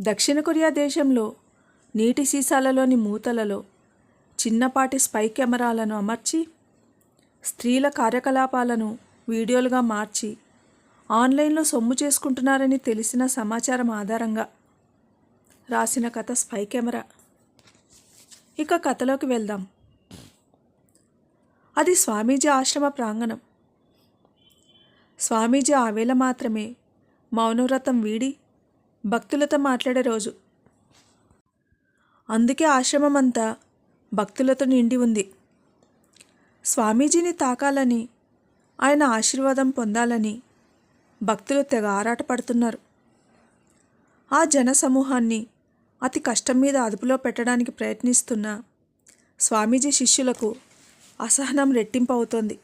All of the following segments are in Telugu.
దక్షిణ కొరియా దేశంలో నీటి సీసాలలోని మూతలలో చిన్నపాటి స్పై కెమెరాలను అమర్చి స్త్రీల కార్యకలాపాలను వీడియోలుగా మార్చి ఆన్లైన్లో సొమ్ము చేసుకుంటున్నారని తెలిసిన సమాచారం ఆధారంగా రాసిన కథ స్పై కెమెరా. ఇక కథలోకి వెళ్దాం. అది స్వామీజీ ఆశ్రమ ప్రాంగణం. స్వామీజీ ఆవేళ మాత్రమే మౌనవ్రతం వీడి భక్తులతో మాట్లాడే రోజు. అందుకే ఆశ్రమం అంతా భక్తులతో నిండి ఉంది. స్వామీజీని తాకాలని ఆయన ఆశీర్వాదం పొందాలని భక్తులు తెగ ఆరాటపడుతున్నారు. ఆ జన సమూహాన్ని అతి కష్టం మీద అదుపులో పెట్టడానికి ప్రయత్నిస్తున్న స్వామీజీ శిష్యులకు అసహనం రెట్టింపవుతోంది.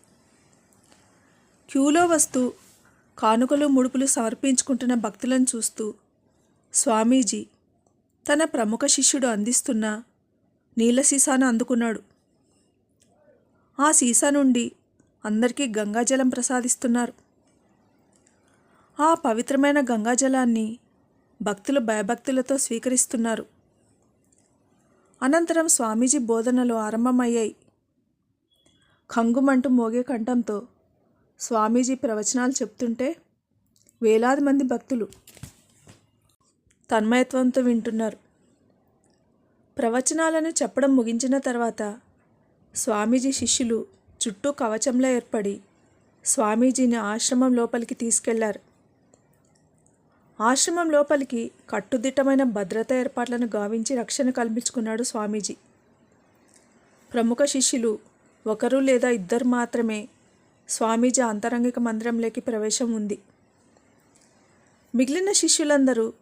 క్యూలో వస్తూ కానుకలు ముడుపులు సమర్పించుకుంటున్న భక్తులను చూస్తూ స్వామీజీ తన ప్రముఖ శిష్యుడు అందిస్తున్న నీళ్ళ సీసాను అందుకున్నాడు. ఆ సీసా నుండి అందరికీ గంగాజలం ప్రసాదిస్తున్నారు. ఆ పవిత్రమైన గంగాజలాన్ని భక్తులు భయభక్తులతో స్వీకరిస్తున్నారు. అనంతరం స్వామీజీ బోధనలు ఆరంభమయ్యాయి. ఖంగుమంటూ మోగే కంఠంతో స్వామీజీ ప్రవచనాలు చెప్తుంటే వేలాది మంది భక్తులు తన్మయత్వంతో వింటున్నారు. ప్రవచనాలను చెప్పడం ముగించిన తర్వాత స్వామీజీ శిష్యులు చుట్టూ కవచంలో ఏర్పడి స్వామీజీని ఆశ్రమం లోపలికి తీసుకెళ్ళారు. ఆశ్రమం లోపలికి కట్టుదిట్టమైన భద్రతా ఏర్పాట్లను గావించి రక్షణ కల్పించుకున్నాడు స్వామీజీ. ప్రముఖ శిష్యులు ఒకరు లేదా ఇద్దరు మాత్రమే స్వామీజీ అంతరంగిక మందిరంలోకి ప్రవేశం ఉంది. మిగిలిన శిష్యులందరూ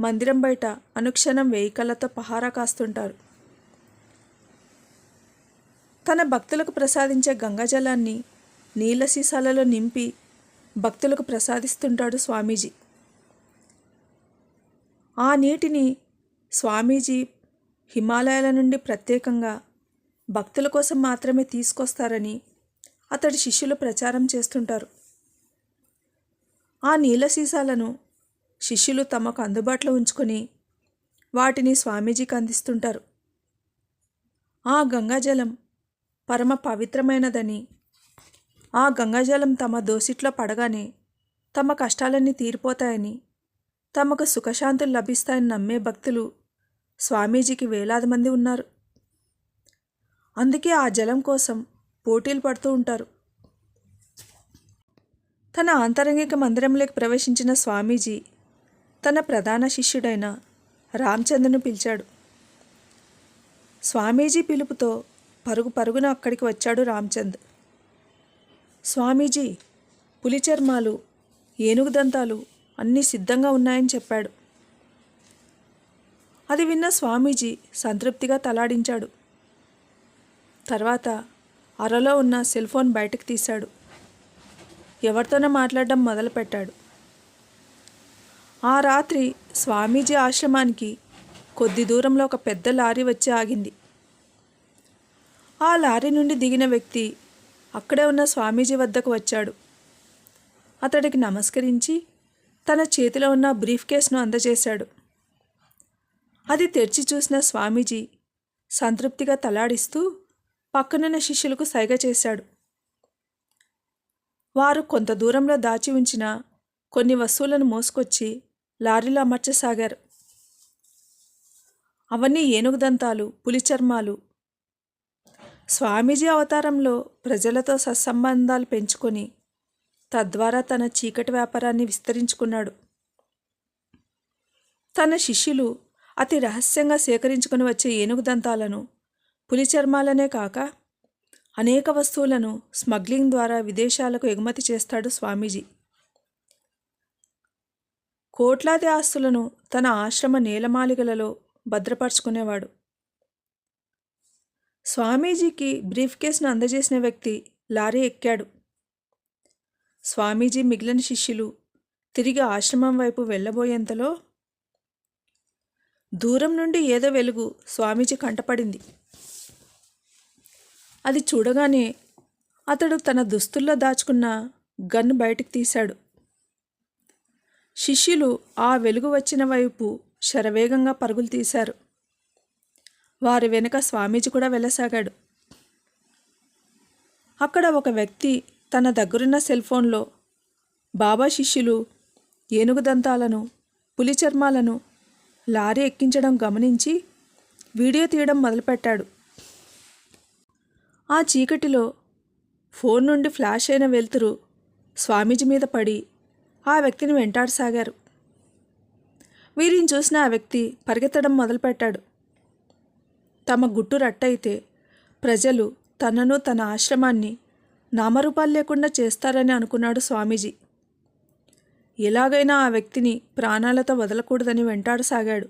మందిరం బయట అనుక్షణం వేయి కళ్ళతో పహారా కాస్తుంటారు. తన భక్తులకు ప్రసాదించే గంగాజలాన్ని నీళ్ళ సీసాలలో నింపి భక్తులకు ప్రసాదిస్తుంటాడు స్వామీజీ. ఆ నీటిని స్వామీజీ హిమాలయాల నుండి ప్రత్యేకంగా భక్తుల కోసం మాత్రమే తీసుకొస్తారని అతడి శిష్యులు ప్రచారం చేస్తుంటారు. ఆ నీళ్ళ సీసాలను శిష్యులు తమకు అందుబాటులో ఉంచుకొని వాటిని స్వామీజీకి అందిస్తుంటారు. ఆ గంగాజలం పరమ పవిత్రమైనదని ఆ గంగాజలం తమ దోసిట్లో పడగానే తమ కష్టాలన్నీ తీరిపోతాయని తమకు సుఖశాంతులు లభిస్తాయని నమ్మే భక్తులు స్వామీజీకి వేలాది మంది ఉన్నారు. అందుకే ఆ జలం కోసం పోటీలు పడుతూ ఉంటారు. తన ఆంతరంగిక మందిరంలోకి ప్రవేశించిన స్వామీజీ తన ప్రధాన శిష్యుడైన రామచంద్రను పిలిచాడు. స్వామీజీ పిలుపుతో పరుగు పరుగున అక్కడికి వచ్చాడు రామచంద్. స్వామీజీ పులి చర్మాలు ఏనుగు దంతాలు అన్నీ సిద్ధంగా ఉన్నాయని చెప్పాడు. అది విన్న స్వామీజీ సంతృప్తిగా తలాడించాడు. తర్వాత అరలో ఉన్న సెల్ ఫోన్ బయటకు తీశాడు. ఎవరితోనో మాట్లాడడం మొదలుపెట్టాడు. ఆ రాత్రి స్వామీజీ ఆశ్రమానికి కొద్ది దూరంలో ఒక పెద్ద లారీ వచ్చి ఆగింది. ఆ లారీ నుండి దిగిన వ్యక్తి అక్కడే ఉన్న స్వామీజీ వద్దకు వచ్చాడు. అతడికి నమస్కరించి తన చేతిలో ఉన్న బ్రీఫ్ కేస్ను అందజేశాడు. అది తెరిచి చూసిన స్వామీజీ సంతృప్తిగా తలాడిస్తూ పక్కనున్న శిష్యులకు సైగ చేశాడు. వారు కొంత దూరంలో దాచి ఉంచిన కొన్ని వస్తువులను మోసుకొచ్చి లారీలో అమర్చసాగారు. అవన్నీ ఏనుగు దంతాలు పులి చర్మాలు. స్వామీజీ అవతారంలో ప్రజలతో సత్సంబంధాలు పెంచుకొని తద్వారా తన చీకటి వ్యాపారాన్ని విస్తరించుకున్నాడు. తన శిష్యులు అతి రహస్యంగా సేకరించుకుని వచ్చే ఏనుగు దంతాలను పులి చర్మాలనే కాక అనేక వస్తువులను స్మగ్లింగ్ ద్వారా విదేశాలకు ఎగుమతి చేస్తాడు స్వామీజీ. కోట్లాది ఆస్తులను తన ఆశ్రమ నేలమాలిగలలో భద్రపరుచుకునేవాడు. స్వామీజీకి బ్రీఫ్ కేసును అందజేసిన వ్యక్తి లారీ ఎక్కాడు. స్వామీజీ మిగిలిన శిష్యులు తిరిగి ఆశ్రమం వైపు వెళ్ళబోయేంతలో దూరం నుండి ఏదో వెలుగు స్వామీజీ కంటపడింది. అది చూడగానే అతడు తన దుస్తుల్లో దాచుకున్న గన్ను బయటికి తీశాడు. శిష్యులు ఆ వెలుగు వచ్చిన వైపు శరవేగంగా పరుగులు తీశారు. వారి వెనుక స్వామీజీ కూడా వెళ్ళసాగాడు. అక్కడ ఒక వ్యక్తి తన దగ్గరున్న సెల్ ఫోన్లో బాబా శిష్యులు ఏనుగు దంతాలను పులి చర్మాలను లారీ ఎక్కించడం గమనించి వీడియో తీయడం మొదలుపెట్టాడు. ఆ చీకటిలో ఫోన్ నుండి ఫ్లాష్ అయిన వెలుతురు స్వామీజీ మీద పడి ఆ వ్యక్తిని వెంటాడసాగారు వీరిని చూసిన ఆ వ్యక్తి పరిగెత్తడం మొదలుపెట్టాడు. తమ గుట్టు రట్టయితే ప్రజలు తనను తన ఆశ్రమాన్ని నామరూపాలు లేకుండా చేస్తారని అనుకున్నాడు స్వామీజీ. ఎలాగైనా ఆ వ్యక్తిని ప్రాణాలతో వదలకూడదని వెంటాడసాగాడు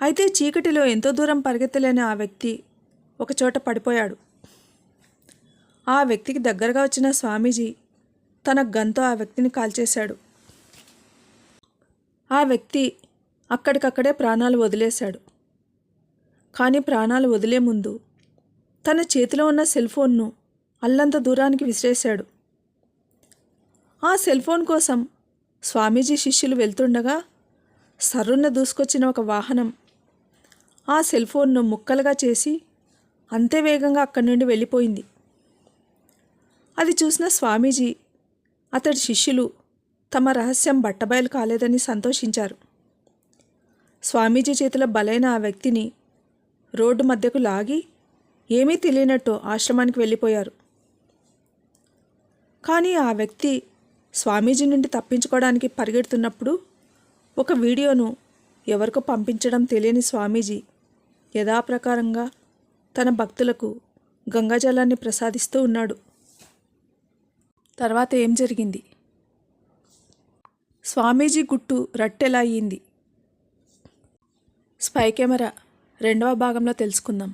అయితే చీకటిలో ఎంతో దూరం పరిగెత్తలేని ఆ వ్యక్తి ఒకచోట పడిపోయాడు. ఆ వ్యక్తికి దగ్గరగా వచ్చిన స్వామీజీ తన గన్తో ఆ వ్యక్తిని కాల్చేశాడు. ఆ వ్యక్తి అక్కడికక్కడే ప్రాణాలు వదిలేశాడు. కానీ ప్రాణాలు వదిలే ముందు తన చేతిలో ఉన్న సెల్ ఫోన్ను అల్లంత దూరానికి విసిరేశాడు. ఆ సెల్ ఫోన్ కోసం స్వామీజీ శిష్యులు వెళ్తుండగా సర్రున్న దూసుకొచ్చిన ఒక వాహనం ఆ సెల్ ఫోన్ను ముక్కలుగా చేసి అంతే వేగంగా అక్కడి నుండి వెళ్ళిపోయింది. అది చూసిన స్వామీజీ అతడి శిష్యులు తమ రహస్యం బట్టబయలు కాలేదని సంతోషించారు. స్వామీజీ చేతిలో బలైన ఆ వ్యక్తిని రోడ్డు మధ్యకు లాగి ఏమీ తెలియనట్టు ఆశ్రమానికి వెళ్ళిపోయారు. కానీ ఆ వ్యక్తి స్వామీజీ నుండి తప్పించుకోవడానికి పరిగెడుతున్నప్పుడు ఒక వీడియోను ఎవరికో పంపించడం తెలియని స్వామీజీ యథాప్రకారంగా తన భక్తులకు గంగాజలాన్ని ప్రసాదిస్తూ ఉన్నాడు. తర్వాత ఏం జరిగింది? స్వామీజీ గుట్టు రట్టెలా అయ్యింది స్పై కెమెరా రెండవ భాగంలో తెలుసుకుందాం.